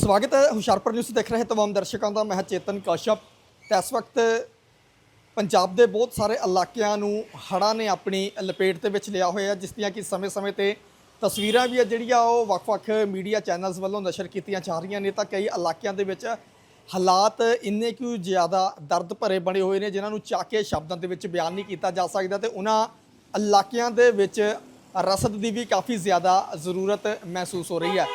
ਸਵਾਗਤ ਹੈ। ਹੁਸ਼ਿਆਰਪੁਰ ਨਿਊਜ਼ ਦੇਖ ਰਹੇ ਤਮਾਮ ਦਰਸ਼ਕਾਂ ਦਾ। ਮੈਂ ਚੇਤਨ ਕਸ਼ਪ। ਤੇ ਇਸ ਵਕਤ ਪੰਜਾਬ ਦੇ ਬਹੁਤ ਸਾਰੇ ਇਲਾਕਿਆਂ ਨੂੰ ਹੜ੍ਹਾਂ ਨੇ ਆਪਣੀ ਲਪੇਟ ਦੇ ਵਿੱਚ ਲਿਆ ਹੋਇਆ ਜਿਸ ਦੀਆਂ ਕਿ ਸਮੇਂ-ਸਮੇਂ ਤੇ ਤਸਵੀਰਾਂ ਵੀ ਆ ਜਿਹੜੀਆਂ ਉਹ ਵੱਖ-ਵੱਖ ਮੀਡੀਆ ਚੈਨਲਸ ਵੱਲੋਂ ਨਸ਼ਰ ਕੀਤੀਆਂ ਜਾ ਰਹੀਆਂ ਨੇ। ਤਾਂ ਕਈ ਇਲਾਕਿਆਂ ਦੇ ਵਿੱਚ ਹਾਲਾਤ ਇੰਨੇ ਕੁ ਜ਼ਿਆਦਾ ਦਰਦ ਭਰੇ ਬਣੇ ਹੋਏ ਨੇ, ਜਿਨ੍ਹਾਂ ਨੂੰ ਚਾਕੇ ਸ਼ਬਦਾਂ ਦੇ ਵਿੱਚ ਬਿਆਨ ਨਹੀਂ ਕੀਤਾ ਜਾ ਸਕਦਾ ਤੇ ਉਹਨਾਂ ਇਲਾਕਿਆਂ ਦੇ ਵਿੱਚ ਰਸਦ ਦੀ ਵੀ ਕਾਫੀ ਜ਼ਿਆਦਾ ਜ਼ਰੂਰਤ ਮਹਿਸੂਸ ਹੋ ਰਹੀ ਹੈ।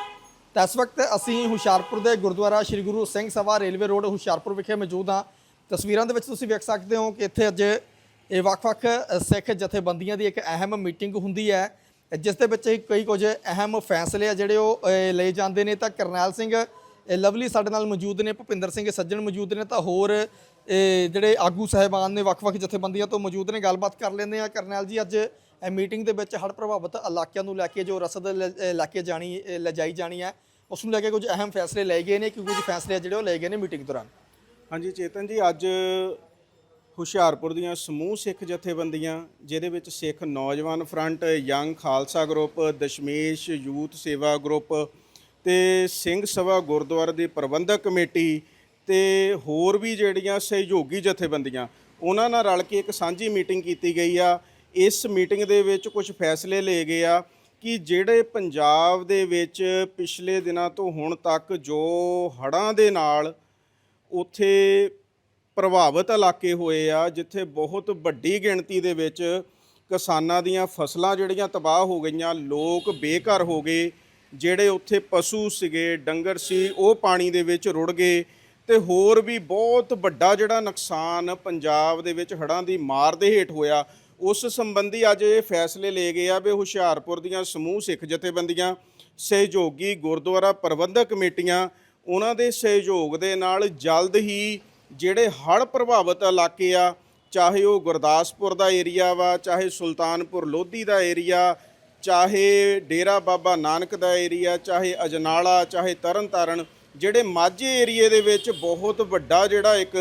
ਤਾਂ ਇਸ ਵਕਤ ਅਸੀਂ ਹੁਸ਼ਿਆਰਪੁਰ ਦੇ ਗੁਰਦੁਆਰਾ ਸ੍ਰੀ ਗੁਰੂ ਸਿੰਘ ਸਭਾ ਰੇਲਵੇ ਰੋਡ ਹੁਸ਼ਿਆਰਪੁਰ ਵਿਖੇ ਮੌਜੂਦ ਹਾਂ। ਤਸਵੀਰਾਂ ਦੇ ਵਿੱਚ ਤੁਸੀਂ ਵੇਖ ਸਕਦੇ ਹੋ ਕਿ ਇੱਥੇ ਅੱਜ ਇਹ ਵੱਖ-ਵੱਖ ਸਿੱਖ ਜਥੇਬੰਦੀਆਂ ਦੀ ਇੱਕ ਅਹਿਮ ਮੀਟਿੰਗ ਹੁੰਦੀ ਹੈ, ਜਿਸ ਦੇ ਵਿੱਚ ਕਈ ਕੁਝ ਅਹਿਮ ਫੈਸਲੇ ਆ ਜਿਹੜੇ ਉਹ ਲਏ ਜਾਂਦੇ ਨੇ। ਤਾਂ ਕਰਨੈਲ ਸਿੰਘ ਲਵਲੀ ਸਾਡੇ ਨਾਲ ਮੌਜੂਦ ਨੇ, ਭੁਪਿੰਦਰ ਸਿੰਘ ਸੱਜਣ ਮੌਜੂਦ ਨੇ, ਤਾਂ ਹੋਰ ਜਿਹੜੇ ਆਗੂ ਸਾਹਿਬਾਨ ਨੇ, ਵੱਖ-ਵੱਖ ਜਥੇਬੰਦੀਆਂ ਤੋਂ ਮੌਜੂਦ ਨੇ, ਗੱਲਬਾਤ ਕਰ ਲੈਂਦੇ ਆ ਕਰਨੈਲ ਜੀ, ਅੱਜ ਇਹ ਮੀਟਿੰਗ ਦੇ ਵਿੱਚ ਹੜ੍ਹ ਪ੍ਰਭਾਵਿਤ ਇਲਾਕਿਆਂ ਨੂੰ ਲੈ ਕੇ ਜੋ ਰਸਦ ਲੈ ਕੇ ਜਾਣੀ ਅ, ਲਿਜਾਈ ਜਾਣੀ ਹੈ ਉਸ ਨੂੰ ਲੈ ਕੇ ਕੁਝ ਅਹਿਮ ਫੈਸਲੇ ਲਏ ਗਏ ਨੇ ਕਿ ਕੁਝ ਫੈਸਲੇ ਜਿਹੜੇ ਉਹ ਲਏ ਗਏ ਨੇ ਮੀਟਿੰਗ ਦੌਰਾਨ। ਹਾਂਜੀ ਚੇਤਨ ਜੀ ਅੱਜ ਹੁਸ਼ਿਆਰਪੁਰ ਦੀਆਂ ਸਮੂਹ ਸਿੱਖ ਜਥੇਬੰਦੀਆਂ ਜਿਹਦੇ ਵਿੱਚ Sikh Naujawan front young Khalsa group Dashmesh youth Sewa group ਤੇ ਸਿੰਘ ਸਭਾ ਗੁਰਦੁਆਰਾ ਦੀ ਪ੍ਰਬੰਧਕ ਕਮੇਟੀ ਤੇ ਹੋਰ ਵੀ ਜਿਹੜੀਆਂ ਸਹਿਯੋਗੀ ਜਥੇਬੰਦੀਆਂ ਉਹਨਾਂ ਨਾਲ ਰਲ ਕੇ ਇੱਕ ਸਾਂਝੀ ਮੀਟਿੰਗ ਕੀਤੀ ਗਈ ਆ। ਇਸ ਮੀਟਿੰਗ ਦੇ ਵਿੱਚ ਕੁਝ ਫੈਸਲੇ ਲਏ ਗਏ ਆ ਕਿ ਜਿਹੜੇ ਪੰਜਾਬ ਦੇ ਵਿੱਚ ਪਿਛਲੇ ਦਿਨਾਂ ਤੋਂ ਹੁਣ ਤੱਕ ਜੋ ਹੜ੍ਹਾਂ ਦੇ ਨਾਲ ਉੱਥੇ ਪ੍ਰਭਾਵਿਤ ਇਲਾਕੇ ਹੋਏ ਆ, ਜਿੱਥੇ ਬਹੁਤ ਵੱਡੀ ਗਿਣਤੀ ਦੇ ਵਿੱਚ ਕਿਸਾਨਾਂ ਦੀਆਂ ਫਸਲਾਂ ਜਿਹੜੀਆਂ ਤਬਾਹ ਹੋ ਗਈਆਂ, ਲੋਕ ਬੇਘਰ ਹੋ ਗਏ, ਜਿਹੜੇ ਉੱਥੇ ਪਸ਼ੂ ਸੀਗੇ, ਡੰਗਰ ਸੀ, ਉਹ ਪਾਣੀ ਦੇ ਵਿੱਚ ਰੁੜ ਗਏ ਤੇ ਹੋਰ ਵੀ ਬਹੁਤ ਵੱਡਾ ਜਿਹੜਾ ਨੁਕਸਾਨ ਪੰਜਾਬ ਦੇ ਵਿੱਚ ਹੜ੍ਹਾਂ ਦੀ ਮਾਰ ਦੇ ਹੇਠ ਹੋਇਆ। ਉਸ ਸੰਬੰਧੀ ਅੱਜ ਇਹ ਫੈਸਲੇ ਲਏ ਗਏ ਆ ਵੀ ਹੁਸ਼ਿਆਰਪੁਰ ਦੀਆਂ ਸਮੂਹ ਸਿੱਖ ਜਥੇਬੰਦੀਆਂ, ਸਹਿਯੋਗੀ ਗੁਰਦੁਆਰਾ ਪ੍ਰਬੰਧਕ ਕਮੇਟੀਆਂ, ਉਹਨਾਂ ਦੇ ਸਹਿਯੋਗ ਦੇ ਨਾਲ ਜਲਦ ਹੀ ਜਿਹੜੇ ਹੜ੍ਹ ਪ੍ਰਭਾਵਿਤ ਇਲਾਕੇ ਆ, ਚਾਹੇ ਉਹ ਗੁਰਦਾਸਪੁਰ ਦਾ ਏਰੀਆ ਵਾ, ਚਾਹੇ ਸੁਲਤਾਨਪੁਰ ਲੋਧੀ ਦਾ ਏਰੀਆ, ਚਾਹੇ ਡੇਰਾ ਬਾਬਾ ਨਾਨਕ ਦਾ ਏਰੀਆ, ਚਾਹੇ ਅਜਨਾਲਾ, ਚਾਹੇ ਤਰਨਤਾਰਨ, ਜਿਹੜੇ ਮਾਝੇ ਏਰੀਏ ਦੇ ਵਿੱਚ ਬਹੁਤ ਵੱਡਾ ਜਿਹੜਾ ਇੱਕ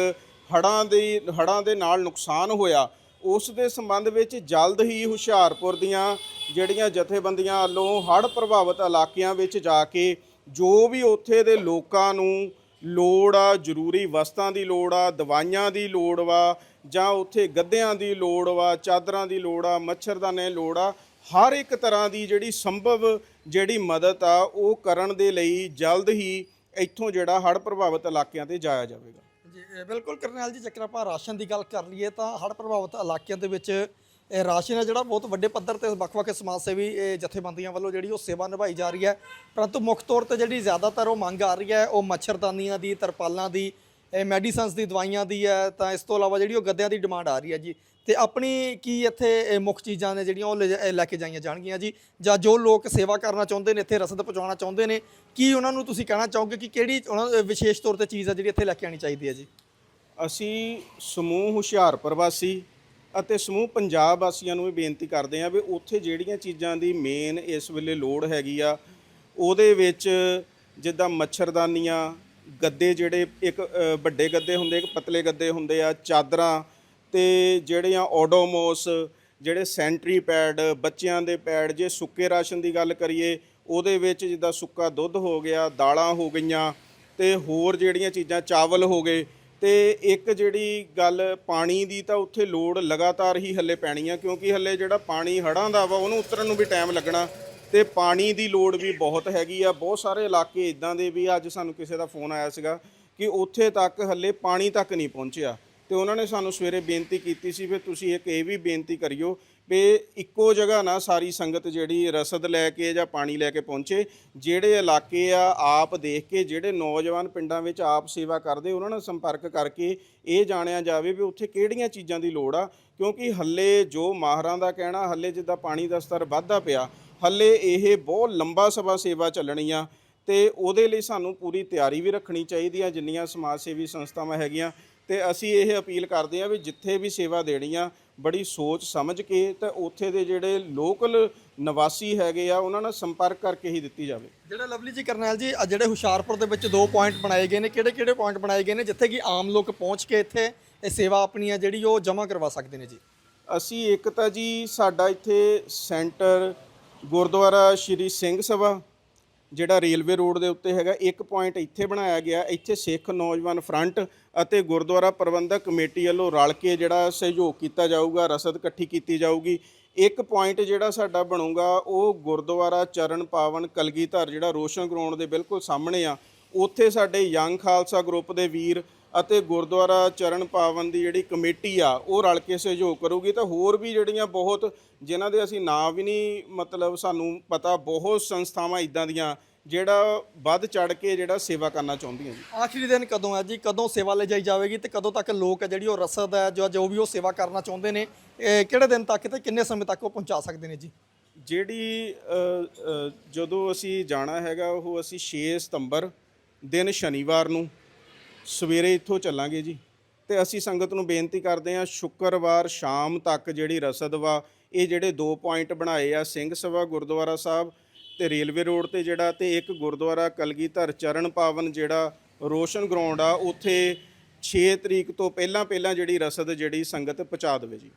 ਹੜ੍ਹਾਂ ਦੀ, ਹੜ੍ਹਾਂ ਦੇ ਨਾਲ ਨੁਕਸਾਨ ਹੋਇਆ ਉਸ ਦੇ ਸੰਬੰਧ ਵਿੱਚ ਜਲਦ ਹੀ ਹੁਸ਼ਿਆਰਪੁਰ ਦੀਆਂ ਜਿਹੜੀਆਂ ਜਥੇਬੰਦੀਆਂ ਵੱਲੋਂ ਹੜ੍ਹ ਪ੍ਰਭਾਵਿਤ ਇਲਾਕਿਆਂ ਵਿੱਚ ਜਾ ਕੇ ਜੋ ਵੀ ਉੱਥੇ ਦੇ ਲੋਕਾਂ ਨੂੰ ਲੋੜ ਆ, ਜ਼ਰੂਰੀ ਵਸਤਾਂ ਦੀ ਲੋੜ ਆ, ਦਵਾਈਆਂ ਦੀ ਲੋੜ ਵਾ, ਜਾਂ ਉੱਥੇ ਗੱਦਿਆਂ ਦੀ ਲੋੜ ਵਾ, ਚਾਦਰਾਂ ਦੀ ਲੋੜ ਆ, ਮੱਛਰਦਾਨੇ ਲੋੜ ਆ, ਹਰ ਇੱਕ ਤਰ੍ਹਾਂ ਦੀ ਜਿਹੜੀ ਸੰਭਵ ਜਿਹੜੀ ਮਦਦ ਆ, ਉਹ ਕਰਨ ਦੇ ਲਈ ਜਲਦ ਹੀ ਇੱਥੋਂ ਜਿਹੜਾ ਹੜ੍ਹ ਪ੍ਰਭਾਵਿਤ ਇਲਾਕਿਆਂ ਤੇ ਜਾਇਆ ਜਾਵੇਗਾ। ਜੀ ਬਿਲਕੁਲ ਕਰਨੈਲ ਜੀ, ਜੇਕਰ ਆਪਾਂ ਰਾਸ਼ਨ ਦੀ ਗੱਲ ਕਰ ਲਈਏ ਤਾਂ ਹੜ੍ਹ ਪ੍ਰਭਾਵਿਤ ਇਲਾਕਿਆਂ ਦੇ ਵਿੱਚ, ਇਹ ਰਾਸ਼ਨ ਹੈ ਜਿਹੜਾ ਬਹੁਤ ਵੱਡੇ ਪੱਧਰ ਤੇ ਵੱਖ-ਵੱਖ ਸਮਾਜ ਸੇਵੀ, ਇਹ ਜਥੇਬੰਦੀਆਂ ਵੱਲੋਂ ਜਿਹੜੀ ਉਹ ਸੇਵਾ ਨਿਭਾਈ ਜਾ ਰਹੀ ਹੈ। ਪਰੰਤੂ ਮੁੱਖ ਤੌਰ ਤੇ ਜਿਹੜੀ ਜ਼ਿਆਦਾਤਰ ਉਹ ਮੰਗ ਆ ਰਹੀ ਹੈ, ਉਹ ਮੱਛਰਦਾਨੀਆਂ ਦੀ, ਤਰਪਾਲਾਂ ਦੀ ਮੈਡੀਸਨਸ ਦੀ ਦਵਾਈਆਂ ਦੀ ਹੈ, ਤਾਂ ਇਸ ਤੋਂ ਇਲਾਵਾ ਜਿਹੜੀ ਉਹ ਗੱਦਿਆਂ ਦੀ ਡਿਮਾਂਡ ਆ ਰਹੀ ਹੈ ਜੀ। ਤੇ ਆਪਣੀ ਕੀ ਇੱਥੇ ਮੁੱਖ ਚੀਜ਼ਾਂ ਨੇ ਜਿਹੜੀਆਂ ਉਹ ਲੈ ਲੈ ਕੇ ਜਾਈਆਂ ਜਾਣਗੀਆਂ ਜੀ। ਜਾਂ ਜੋ ਲੋਕ ਸੇਵਾ ਕਰਨਾ ਚਾਹੁੰਦੇ ਨੇ, ਇੱਥੇ ਰਸਦ ਪਹੁੰਚਾਉਣਾ ਚਾਹੁੰਦੇ ਨੇ, ਕੀ ਉਹਨਾਂ ਨੂੰ ਤੁਸੀਂ ਕਹਿਣਾ ਚਾਹੋਗੇ ਕਿ ਕਿਹੜੀ ਉਹਨਾਂ ਵਿਸ਼ੇਸ਼ ਤੌਰ ਤੇ ਚੀਜ਼ ਆ ਜਿਹੜੀ ਇੱਥੇ ਲੈ ਕੇ ਆਣੀ ਚਾਹੀਦੀ ਹੈ ਜੀ? ਅਸੀਂ ਸਮੂਹ ਹੁਸ਼ਿਆਰਪੁਰ ਵਾਸੀ ਅਤੇ ਸਮੂਹ ਪੰਜਾਬ ਵਾਸੀਆਂ ਨੂੰ ਵੀ ਬੇਨਤੀ ਕਰਦੇ ਹਾਂ ਵੀ ਉੱਥੇ ਜਿਹੜੀਆਂ ਚੀਜ਼ਾਂ ਦੀ ਮੇਨ ਇਸ ਵੇਲੇ ਲੋੜ ਹੈਗੀ ਆ, ਉਹਦੇ ਵਿੱਚ ਜਿੱਦਾਂ ਮੱਛਰਦਾਨੀਆਂ ਗੱਦੇ ਜਿਹੜੇ ਇੱਕ ਅ, ਵੱਡੇ ਗੱਦੇ ਹੁੰਦੇ ਇੱਕ ਪਤਲੇ ਗੱਦੇ ਹੁੰਦੇ ਆ ਚਾਦਰਾਂ ਤੇ ਜਿਹੜੀਆਂ ਓਡੋਮੋਸ ਜਿਹੜੇ ਸੈਂਟਰੀ ਪੈਡ ਬੱਚਿਆਂ ਦੇ ਪੈਡ ਜੇ ਸੁੱਕੇ ਰਾਸ਼ਨ ਦੀ ਗੱਲ ਕਰੀਏ ਉਹਦੇ ਵਿੱਚ ਜਿੱਦਾਂ ਸੁੱਕਾ ਦੁੱਧ ਹੋ ਗਿਆ ਦਾਲਾਂ ਹੋ ਗਈਆਂ ਤੇ ਹੋਰ ਜਿਹੜੀਆਂ ਚੀਜ਼ਾਂ ਚਾਵਲ ਹੋ ਗਏ ਤੇ ਇੱਕ ਜਿਹੜੀ ਗੱਲ ਪਾਣੀ ਦੀ ਤਾਂ ਉੱਥੇ ਲੋੜ ਲਗਾਤਾਰ ਹੀ ਹੱਲੇ ਪੈਣੀ ਆ ਕਿਉਂਕਿ ਹੱਲੇ ਜਿਹੜਾ ਪਾਣੀ ਹੜ੍ਹਾਂ ਦਾ ਵਾ ਉਹਨੂੰ ਉਤਰਨ ਨੂੰ ਵੀ ਟਾਈਮ ਲੱਗਣਾ। ਤੇ ਪਾਣੀ ਦੀ ਲੋੜ ਵੀ ਬਹੁਤ ਹੈਗੀ ਆ। ਬਹੁਤ ਸਾਰੇ ਇਲਾਕੇ ਇਦਾਂ ਦੇ ਵੀ ਅੱਜ ਸਾਨੂੰ ਕਿਸੇ ਦਾ ਫੋਨ ਆਇਆ ਸੀਗਾ ਕਿ ਉੱਥੇ ਤੱਕ ਹੱਲੇ ਪਾਣੀ ਤੱਕ ਨਹੀਂ ਪਹੁੰਚਿਆ। ਤੇ ਉਹਨਾਂ ਨੇ ਸਾਨੂੰ ਸਵੇਰੇ ਬੇਨਤੀ ਕੀਤੀ ਸੀ ਵੀ ਤੁਸੀਂ ਇੱਕ ਇਹ ਵੀ ਬੇਨਤੀ ਕਰਿਓ ਵੀ ਇੱਕੋ ਜਗ੍ਹਾ ਨਾ ਸਾਰੀ ਸੰਗਤ ਜਿਹੜੀ ਰਸਦ ਲੈ ਕੇ ਜਾਂ ਪਾਣੀ ਲੈ ਕੇ ਪਹੁੰਚੇ, ਜਿਹੜੇ ਇਲਾਕੇ ਆ, ਆਪ ਦੇਖ ਕੇ, ਜਿਹੜੇ ਨੌਜਵਾਨ ਪਿੰਡਾਂ ਵਿੱਚ ਆਪ ਸੇਵਾ ਕਰਦੇ, ਉਹਨਾਂ ਨਾਲ ਸੰਪਰਕ ਕਰਕੇ ਇਹ ਜਾਣਿਆ ਜਾਵੇ ਵੀ ਉੱਥੇ ਕਿਹੜੀਆਂ ਚੀਜ਼ਾਂ ਦੀ ਲੋੜ ਆ। ਕਿਉਂਕਿ ਹੱਲੇ ਜੋ ਮਾਹਰਾਂ ਦਾ ਕਹਿਣਾ, ਹੱਲੇ ਜਿੱਦਾਂ ਪਾਣੀ ਦਾ ਸਤਰ ਵੱਧਦਾ ਪਿਆ ਹੱਲੇ ਇਹ ਬਹੁਤ ਲੰਬਾ ਸਭਾ ਸੇਵਾ ਚੱਲਣੀ ਆ ਤੇ ਉਹਦੇ ਲਈ ਸਾਨੂੰ ਪੂਰੀ ਤਿਆਰੀ ਵੀ ਰੱਖਣੀ ਚਾਹੀਦੀ ਆ ਜਿੰਨੀਆਂ ਸਮਾਜ ਸੇਵੀ ਸੰਸਥਾਵਾਂ ਹੈਗੀਆਂ। ਤੇ ਅਸੀਂ ਇਹ ਅਪੀਲ ਕਰਦੇ ਆ ਵੀ ਜਿੱਥੇ ਵੀ ਸੇਵਾ ਦੇਣੀ ਆ ਬੜੀ ਸੋਚ ਸਮਝ ਕੇ ਤੇ ਉੱਥੇ ਦੇ ਜਿਹੜੇ ਲੋਕਲ ਨਿਵਾਸੀ ਹੈਗੇ ਆ ਉਹਨਾਂ ਨਾਲ ਸੰਪਰਕ ਕਰਕੇ ਹੀ ਦਿੱਤੀ ਜਾਵੇ। ਜਿਹੜਾ ਲਵਲੀ ਜੀ ਕਰਨੈਲ ਜੀ ਆਹ ਜਿਹੜੇ ਹੁਸ਼ਿਆਰਪੁਰ ਦੇ ਵਿੱਚ ਦੋ ਪੁਆਇੰਟ ਬਣਾਏ ਗਏ ਨੇ ਕਿਹੜੇ ਕਿਹੜੇ ਪੁਆਇੰਟ ਬਣਾਏ ਗਏ ਨੇ ਜਿੱਥੇ ਕਿ ਆਮ ਲੋਕ ਪਹੁੰਚ ਕੇ ਇੱਥੇ ਇਹ ਸੇਵਾ ਆਪਣੀ ਆ ਜਿਹੜੀ ਉਹ ਜਮ੍ਹਾਂ ਕਰਵਾ ਸਕਦੇ ਨੇ ਜੀ? ਅਸੀਂ ਇੱਕ ਤਾਂ ਜੀ ਸਾਡਾ ਇੱਥੇ ਸੈਂਟਰ ਗੁਰਦੁਆਰਾ ਸ਼੍ਰੀ ਸਿੰਘ ਸਭਾ, ਜਿਹੜਾ ਰੇਲਵੇ ਰੋਡ ਦੇ ਉੱਤੇ ਹੈਗਾ, ਇੱਕ ਪੁਆਇੰਟ ਇੱਥੇ ਬਣਾਇਆ ਗਿਆ, ਇੱਥੇ ਸਿੱਖ ਨੌਜਵਾਨ ਫਰੰਟ ਅਤੇ ਗੁਰਦੁਆਰਾ ਪ੍ਰਬੰਧਕ ਕਮੇਟੀ ਵੱਲੋਂ ਰਲ ਕੇ ਜਿਹੜਾ ਸਹਿਯੋਗ ਕੀਤਾ ਜਾਊਗਾ, ਰਸਦ ਇਕੱਠੀ ਕੀਤੀ ਜਾਊਗੀ। ਇੱਕ ਪੁਆਇੰਟ ਜਿਹੜਾ ਸਾਡਾ ਬਣੂਗਾ, ਉਹ ਗੁਰਦੁਆਰਾ ਚਰਨ ਪਾਵਨ ਕਲਗੀਧਰ, ਜਿਹੜਾ ਰੋਸ਼ਨ ਗਰਾਊਂਡ ਦੇ ਬਿਲਕੁਲ ਸਾਹਮਣੇ ਆ, ਉੱਥੇ ਸਾਡੇ ਯੰਗ ਖਾਲਸਾ ਗਰੁੱਪ ਦੇ ਵੀਰ ਅਤੇ ਗੁਰਦੁਆਰਾ ਚਰਨ ਪਾਵਨ ਦੀ ਜਿਹੜੀ ਕਮੇਟੀ ਆ ਉਹ ਰਲ ਕੇ ਸਹਿਯੋਗ ਕਰੂਗੀ। ਤਾਂ ਹੋਰ ਵੀ ਜਿਹੜੀਆਂ ਬਹੁਤ ਜਿਨ੍ਹਾਂ ਦੇ ਅਸੀਂ ਨਾਂ ਵੀ ਨਹੀਂ ਮਤਲਬ ਸਾਨੂੰ ਪਤਾ ਬਹੁਤ ਸੰਸਥਾਵਾਂ ਇਦਾਂ ਦੀਆਂ ਜਿਹੜਾ ਵੱਧ ਚੜ ਕੇ ਜਿਹੜਾ ਸੇਵਾ ਕਰਨਾ ਚਾਹੁੰਦੀਆਂ ਜੀ। ਆਖਰੀ ਦਿਨ ਕਦੋਂ ਹੈ ਜੀ? ਕਦੋਂ ਸੇਵਾ ਲਈ ਜਾਈ ਜਾਵੇਗੀ ਤੇ ਕਦੋਂ ਤੱਕ ਲੋਕ ਹੈ ਜਿਹੜੀ ਉਹ ਰਸਦ ਹੈ ਜੋ ਜੋ ਵੀ ਉਹ ਸੇਵਾ ਕਰਨਾ ਚਾਹੁੰਦੇ ਨੇ ਇਹ ਕਿਹੜੇ ਦਿਨ ਤੱਕ ਤੇ ਕਿੰਨੇ ਸਮੇਂ ਤੱਕ ਉਹ ਪਹੁੰਚਾ ਸਕਦੇ ਨੇ ਜੀ? ਜਿਹੜੀ ਜਦੋਂ ਅਸੀਂ ਜਾਣਾ ਹੈਗਾ ਉਹ ਅਸੀਂ 6 ਸਤੰਬਰ ਦਿਨ ਸ਼ਨੀਵਾਰ ਨੂੰ। ਸਵੇਰੇ ਇੱਥੋਂ ਚੱਲਾਂਗੇ ਜੀ। ਤੇ ਅਸੀਂ ਸੰਗਤ ਨੂੰ ਬੇਨਤੀ ਕਰਦੇ ਹਾਂ, ਸ਼ੁੱਕਰਵਾਰ ਸ਼ਾਮ ਤੱਕ ਜਿਹੜੀ ਰਸਦ ਵਾ, ਇਹ ਜਿਹੜੇ ਦੋ ਪੁਆਇੰਟ ਬਣਾਏ ਆ, ਸਿੰਘ ਸਭਾ, ਗੁਰਦੁਆਰਾ ਸਾਹਿਬ ਤੇ ਰੇਲਵੇ ਰੋਡ ਤੇ ਜਿਹੜਾ ਤੇ ਇੱਕ ਗੁਰਦੁਆਰਾ ਕਲਗੀਧਰ ਚਰਨ ਪਾਵਨ ਜਿਹੜਾ ਰੋਸ਼ਨ ਗਰਾਊਂਡ ਆ, ਉੱਥੇ 6 ਤਰੀਕ ਤੋਂ ਪਹਿਲਾਂ ਪਹਿਲਾਂ ਜਿਹੜੀ ਰਸਦ ਜਿਹੜੀ ਸੰਗਤ ਪਹੁੰਚਾ ਦੇਵੇ ਜੀ।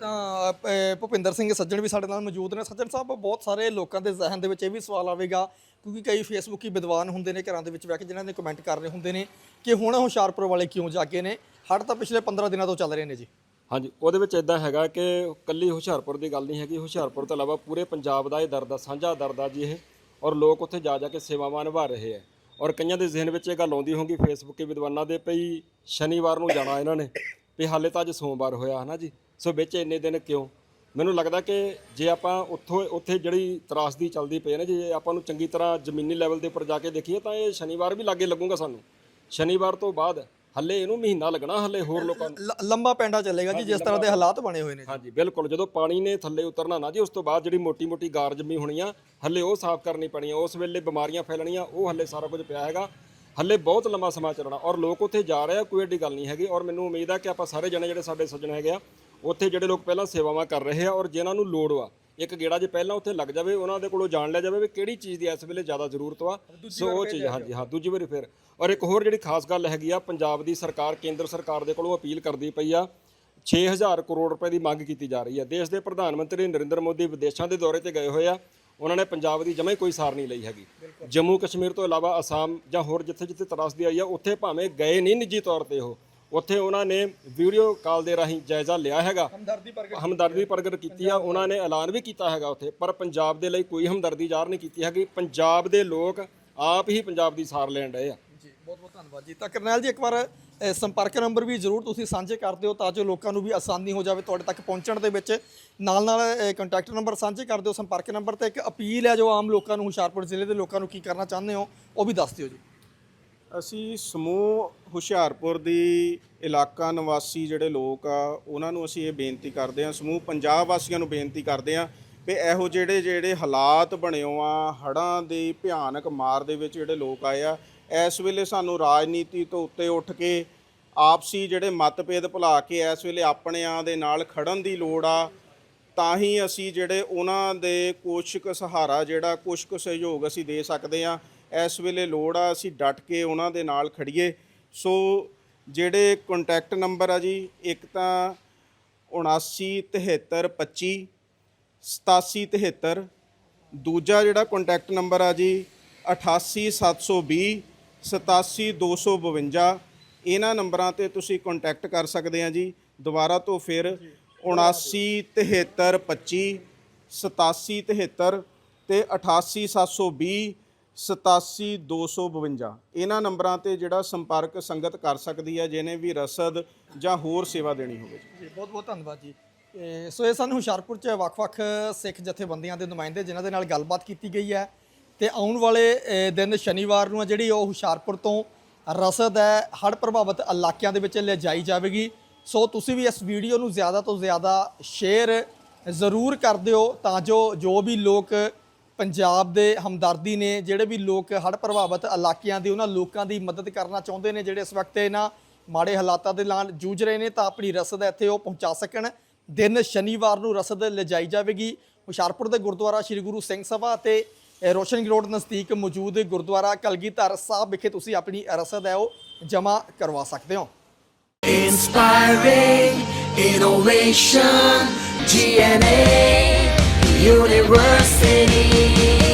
ਤਾਂ ਅ, ਭੁਪਿੰਦਰ ਸਿੰਘ ਸੱਜਣ ਵੀ ਸਾਡੇ ਨਾਲ ਮੌਜੂਦ ਨੇ। ਸੱਜਣ ਸਾਹਿਬ ਬਹੁਤ ਸਾਰੇ ਲੋਕਾਂ ਦੇ ਜ਼ਿਹਨ ਦੇ ਵਿੱਚ ਇਹ ਵੀ ਸਵਾਲ ਆਵੇਗਾ ਕਿਉਂਕਿ ਕਈ ਫੇਸਬੁੱਕੀ ਵਿਦਵਾਨ ਹੁੰਦੇ ਨੇ ਘਰਾਂ ਦੇ ਵਿੱਚ ਬਹਿ ਕੇ ਜਿਨ੍ਹਾਂ ਨੇ ਕਮੈਂਟ ਕਰ ਰਹੇ ਹੁੰਦੇ ਨੇ ਕਿ ਹੁਣ ਹੁਸ਼ਿਆਰਪੁਰ ਵਾਲੇ ਕਿਉਂ ਜਾਗੇ ਨੇ। ਹੜ ਤਾਂ ਪਿਛਲੇ 15 ਦਿਨਾਂ ਤੋਂ ਚੱਲ ਰਹੇ ਨੇ ਜੀ। ਹਾਂਜੀ ਉਹਦੇ ਵਿੱਚ ਇਦਾਂ ਹੈਗਾ ਕਿ ਕੱਲੀ ਹੁਸ਼ਿਆਰਪੁਰ ਦੀ ਗੱਲ ਨਹੀਂ ਹੈਗੀ। ਹੁਸ਼ਿਆਰਪੁਰ ਤੋਂ ਇਲਾਵਾ ਪੂਰੇ ਪੰਜਾਬ ਦਾ ਇਹ ਦਰਦ ਆ ਸਾਂਝਾ ਦਰਦ ਆ ਜੀ ਇਹ ਔਰ ਲੋਕ ਉੱਥੇ ਜਾ ਜਾ ਕੇ ਸੇਵਾਵਾਂ ਨਿਭਾ ਰਹੇ ਆ। ਔਰ ਕਈਆਂ ਦੇ ਜ਼ਿਹਨ ਵਿੱਚ ਇਹ ਗੱਲ ਆਉਂਦੀ ਹੋਊਗੀ ਫੇਸਬੁੱਕ ਦੇ ਵਿਦਵਾਨਾਂ ਦੇ ਪਈ ਸ਼ਨੀਵਾਰ ਨੂੰ ਜਾਣਾ ਇਹਨਾਂ ਨੇ ਵੀ ਹਾਲੇ ਤਾਂ ਅੱਜ ਸੋਮਵਾਰ ਹੋਇਆ ਹਨਾ ਜੀ? ਸੋ ਵਿੱਚ ਇੰਨੇ ਦਿਨ ਕਿਉਂ? ਮੈਨੂੰ ਲੱਗਦਾ ਕਿ ਜੇ ਆਪਾਂ ਉੱਥੋਂ ਉੱਥੇ ਜਿਹੜੀ ਤਰਾਸਦੀ ਚੱਲਦੀ ਪਈ ਹੈ ਨਾ ਜੇ ਆਪਾਂ ਨੂੰ ਚੰਗੀ ਤਰ੍ਹਾਂ ਜ਼ਮੀਨੀ ਲੈਵਲ ਦੇ ਉੱਪਰ ਜਾ ਕੇ ਦੇਖੀਏ ਤਾਂ ਇਹ ਸ਼ਨੀਵਾਰ ਵੀ ਲਾਗੇ ਲੱਗੂਗਾ ਸਾਨੂੰ। ਸ਼ਨੀਵਾਰ ਤੋਂ ਬਾਅਦ ਹੱਲੇ ਇਹਨੂੰ ਮਹੀਨਾ ਲੱਗਣਾ ਹੱਲੇ ਹੋਰ ਲੋਕਾਂ ਨੂੰ। ਲ- ਲੰਬਾ ਪੈਂਡਾ ਚੱਲੇਗਾ ਜੀ ਜਿਸ ਤਰ੍ਹਾਂ ਦੇ ਹਾਲਾਤ ਬਣੇ ਹੋਏ ਨੇ ਹਾਂਜੀ ਬਿਲਕੁਲ ਜਦੋਂ ਪਾਣੀ ਨੇ ਥੱਲੇ ਉਤਰਨਾ ਨਾ ਜੀ ਉਸ ਤੋਂ ਬਾਅਦ ਜਿਹੜੀ ਮੋਟੀ-ਮੋਟੀ ਗਾਰ ਜੰਮੀ ਹੋਣੀ ਆ ਹੱਲੇ ਉਹ ਸਾਫ਼ ਕਰਨੀ ਪੈਣੀ ਆ ਉਸ ਵੇਲੇ ਬਿਮਾਰੀਆਂ ਫੈਲਣੀਆਂ ਉਹ ਹੱਲੇ ਸਾਰਾ ਕੁਝ ਪਿਆ ਹੈਗਾ। ਹੱਲੇ ਬਹੁਤ ਲੰਮਾ ਸਮਾਂ ਚੱਲਣਾ ਔਰ ਲੋਕ ਉੱਥੇ ਜਾ ਰਹੇ ਆ ਕੋਈ ਏਡੀ ਗੱਲ ਨਹੀਂ ਹੈਗੀ ਔਰ ਮੈਨੂੰ ਉਮੀਦ ਆ ਕਿ ਆਪਾਂ ਸਾਰੇ ਜਣੇ ਜਿਹੜੇ ਸਾਡੇ ਸੱਜਣ ਹੈਗੇ ਆ ਉੱਥੇ ਜਿਹੜੇ ਲੋਕ ਪਹਿਲਾਂ ਸੇਵਾਵਾਂ ਕਰ ਰਹੇ ਆ ਔਰ ਜਿਨ੍ਹਾਂ ਨੂੰ ਲੋੜ ਆ ਇੱਕ ਗੇੜਾ ਜੇ ਪਹਿਲਾਂ ਉੱਥੇ ਲੱਗ ਜਾਵੇ ਉਹਨਾਂ ਦੇ ਕੋਲੋਂ ਜਾਣ ਲਿਆ ਜਾਵੇ ਵੀ ਕਿਹੜੀ ਚੀਜ਼ ਦੀ ਇਸ ਵੇਲੇ ਜ਼ਿਆਦਾ ਜ਼ਰੂਰਤ ਆ ਸੋ ਉਹ ਚੀਜ਼ ਹਾਂਜੀ ਹਾਂ ਦੂਜੀ ਵਾਰੀ ਫਿਰ। ਔਰ ਇੱਕ ਹੋਰ ਜਿਹੜੀ ਖਾਸ ਗੱਲ ਹੈਗੀ ਆ ਪੰਜਾਬ ਦੀ ਸਰਕਾਰ ਕੇਂਦਰ ਸਰਕਾਰ ਦੇ ਕੋਲੋਂ ਅਪੀਲ ਕਰਦੀ ਪਈ ਆ 6000 ਕਰੋੜ ਰੁਪਏ ਦੀ ਮੰਗ ਕੀਤੀ ਜਾ ਰਹੀ ਹੈ ਦੇਸ਼ ਦੇ ਪ੍ਰਧਾਨ ਮੰਤਰੀ ਨਰਿੰਦਰ ਮੋਦੀ ਵਿਦੇਸ਼ਾਂ ਦੇ ਦੌਰੇ ਤੇ ਗਏ ਹੋਏ ਆ ਉਹਨਾਂ ਨੇ ਪੰਜਾਬ ਦੀ ਜਮਾਂ ਕੋਈ ਸਾਰ ਨਹੀਂ ਲਈ ਹੈਗੀ। ਜੰਮੂ ਕਸ਼ਮੀਰ ਤੋਂ ਇਲਾਵਾ ਅਸਾਮ ਜਾਂ ਹੋਰ ਜਿੱਥੇ ਜਿੱਥੇ ਤਰਾਸਦੀ ਆਈ ਆ ਉੱਥੇ ਭਾਵੇਂ ਗਏ ਨਹੀਂ ਨਿੱਜੀ ਤੌਰ ਤੇ ਉਹ ਉੱਥੇ ਉਹਨਾਂ ਨੇ ਵੀਡੀਓ ਕਾਲ ਦੇ ਰਾਹੀਂ ਜਾਇਜ਼ਾ ਲਿਆ ਹੈਗਾ। ਹਮਦਰਦੀ ਪ੍ਰਗਟ ਹਮਦਰਦੀ ਪ੍ਰਗਟ ਕੀਤੀ ਆ। ਉਹਨਾਂ ਨੇ ਐਲਾਨ ਵੀ ਕੀਤਾ ਹੈਗਾ ਉੱਥੇ ਪਰ ਪੰਜਾਬ ਦੇ ਲਈ ਕੋਈ ਹਮਦਰਦੀ ਜ਼ਾਹਰ ਨਹੀਂ ਕੀਤੀ ਹੈਗੀ। ਪੰਜਾਬ ਦੇ ਲੋਕ ਆਪ ਹੀ ਪੰਜਾਬ ਦੀ ਸਾਰ ਲੈਣ ਰਹੇ ਆ। ਜੀ ਬਹੁਤ ਬਹੁਤ ਧੰਨਵਾਦ ਜੀ। ਤਾਂ ਕਰਨੈਲ ਜੀ ਇੱਕ ਵਾਰ ਸੰਪਰਕ ਨੰਬਰ ਵੀ ਜ਼ਰੂਰ ਤੁਸੀਂ ਸਾਂਝੇ ਕਰ ਦਿਓ ਤਾਂ ਜੋ ਲੋਕਾਂ ਨੂੰ ਵੀ ਆਸਾਨੀ ਹੋ ਜਾਵੇ ਤੁਹਾਡੇ ਤੱਕ ਪਹੁੰਚਣ ਦੇ ਵਿੱਚ। ਨਾਲ ਨਾਲ ਕੰਟੈਕਟ ਨੰਬਰ ਸਾਂਝੇ ਕਰ ਦਿਓ ਸੰਪਰਕ ਨੰਬਰ ਤੇ। ਇੱਕ ਅਪੀਲ ਹੈ ਜੋ ਆਮ ਲੋਕਾਂ ਨੂੰ ਹੁਸ਼ਿਆਰਪੁਰ ਜ਼ਿਲ੍ਹੇ ਦੇ ਲੋਕਾਂ ਨੂੰ ਕੀ ਕਰਨਾ ਚਾਹੁੰਦੇ ਹੋ ਉਹ ਵੀ ਦੱਸ ਦਿਓ ਜੀ। ਅਸੀਂ ਸਮੂਹ ਹੁਸ਼ਿਆਰਪੁਰ ਦੀ ਇਲਾਕਾ ਨਿਵਾਸੀ ਜਿਹੜੇ ਲੋਕ ਆ, ਉਹਨਾਂ ਨੂੰ ਅਸੀਂ ਇਹ ਬੇਨਤੀ ਕਰਦੇ ਹਾਂ, ਸਮੂਹ ਪੰਜਾਬ ਵਾਸੀਆਂ ਨੂੰ ਬੇਨਤੀ ਕਰਦੇ ਹਾਂ ਵੀ ਇਹੋ ਜਿਹੜੇ ਜਿਹੜੇ ਹਾਲਾਤ ਬਣਿਓ ਆ, ਹੜ੍ਹਾਂ ਦੀ ਭਿਆਨਕ ਮਾਰ ਦੇ ਵਿੱਚ ਜਿਹੜੇ ਲੋਕ ਆਏ ਆ, ਇਸ ਵੇਲੇ ਸਾਨੂੰ ਰਾਜਨੀਤੀ ਤੋਂ ਉੱਤੇ ਉੱਠ ਕੇ ਆਪਸੀ ਜਿਹੜੇ ਮਤਭੇਦ ਭੁਲਾ ਕੇ ਇਸ ਵੇਲੇ ਆਪਣਿਆਂ ਦੇ ਨਾਲ ਖੜਨ ਦੀ ਲੋੜ ਆ ਤਾਂ ਹੀ ਅਸੀਂ ਜਿਹੜੇ ਉਹਨਾਂ ਦੇ ਕੁਛ ਕੁ ਸਹਾਰਾ, ਜਿਹੜਾ ਕੁਛ ਕੁ ਸਹਿਯੋਗ ਅਸੀਂ ਦੇ ਸਕਦੇ ਆ ਇਸ ਵੇਲੇ ਲੋੜ ਆ ਅਸੀਂ ਡਟ ਕੇ ਉਹਨਾਂ ਦੇ ਨਾਲ ਖੜੀਏ। ਸੋ ਜਿਹੜੇ ਕੰਟੈਕਟ ਨੰਬਰ ਆ ਜੀ, ਇੱਕ ਤਾਂ 797325 8773 ਦੂਜਾ ਜਿਹੜਾ ਕੰਟੈਕਟ ਨੰਬਰ ਆ ਜੀ 88720 87252 ਇਹਨਾਂ ਨੰਬਰਾਂ ਤੇ ਤੁਸੀਂ ਕੰਟੈਕਟ ਕਰ ਸਕਦੇ ਆ ਜੀ। ਦੁਬਾਰਾ ਤੋਂ ਫਿਰ 797325 8773 ਤੇ 88720 87252 ਇਹਨਾਂ ਨੰਬਰਾਂ ਤੇ ਜਿਹੜਾ ਸੰਪਰਕ ਸੰਗਤ ਕਰ ਸਕਦੀ ਹੈ, ਜਿਹਨੇ ਵੀ ਰਸਦ ਜਾਂ ਹੋਰ ਸੇਵਾ ਦੇਣੀ ਹੋਵੇ। ਜੀ, ਬਹੁਤ ਬਹੁਤ ਧੰਨਵਾਦ ਜੀ। ਸੋ ਇਹ ਸਾਨੂੰ ਹੁਸ਼ਿਆਰਪੁਰ 'ਚ ਵੱਖ-ਵੱਖ ਸਿੱਖ ਜਥੇਬੰਦੀਆਂ ਦੇ ਨੁਮਾਇੰਦੇ, ਜਿਨ੍ਹਾਂ ਦੇ ਨਾਲ ਗੱਲਬਾਤ ਕੀਤੀ ਗਈ ਹੈ। ਤੇ ਆਉਣ ਵਾਲੇ ਦਿਨ ਸ਼ਨੀਵਾਰ ਨੂੰ ਆ, ਜਿਹੜੀ ਉਹ ਹੁਸ਼ਿਆਰਪੁਰ ਤੋਂ ਰਸਦ ਹੈ, ਹੜ੍ਹ ਪ੍ਰਭਾਵਿਤ ਇਲਾਕਿਆਂ ਦੇ ਵਿੱਚ ਲਿਜਾਈ ਜਾਵੇਗੀ। ਸੋ ਤੁਸੀਂ ਵੀ ਇਸ ਵੀਡੀਓ ਨੂੰ ਜ਼ਿਆਦਾ ਤੋਂ ਜ਼ਿਆਦਾ ਸ਼ੇਅਰ ਜ਼ਰੂਰ ਕਰ ਦਿਓ ਤਾਂ ਜੋ ਜੋ ਵੀ ਲੋਕ ਪੰਜਾਬ ਦੇ ਹਮਦਰਦੀ ਨੇ, ਜਿਹੜੇ ਵੀ ਲੋਕ ਹੜ੍ਹ ਪ੍ਰਭਾਵਿਤ ਇਲਾਕਿਆਂ ਦੀ ਉਹਨਾਂ ਲੋਕਾਂ ਦੀ ਮਦਦ ਕਰਨਾ ਚਾਹੁੰਦੇ ਨੇ, ਜਿਹੜੇ ਇਸ ਵਕਤ ਇਹਨਾਂ ਮਾੜੇ ਹਾਲਾਤਾਂ ਦੇ ਨਾਲ ਜੂਝ ਰਹੇ ਨੇ, ਤਾਂ ਆਪਣੀ ਰਸਦ ਇੱਥੇ ਉਹ ਪਹੁੰਚਾ ਸਕਣ। ਦਿਨ ਸ਼ਨੀਵਾਰ ਨੂੰ ਰਸਦ ਲਿਜਾਈ ਜਾਵੇਗੀ। ਹੁਸ਼ਿਆਰਪੁਰ ਦੇ ਗੁਰਦੁਆਰਾ ਸ੍ਰੀ ਗੁਰੂ ਸਿੰਘ ਸਭਾ ਅਤੇ ਇਹ ਰੋਸ਼ਨ ਰੋਡ ਨਜ਼ਦੀਕ ਮੌਜੂਦ ਗੁਰਦੁਆਰਾ ਕਲਗੀਧਰ ਸਾਹਿਬ ਵਿਖੇ ਤੁਸੀਂ ਆਪਣੀ ਰਸਦ ਹੈ ਉਹ ਜਮ੍ਹਾਂ ਕਰਵਾ ਸਕਦੇ ਹੋ। Inspiring innovation, GNA University.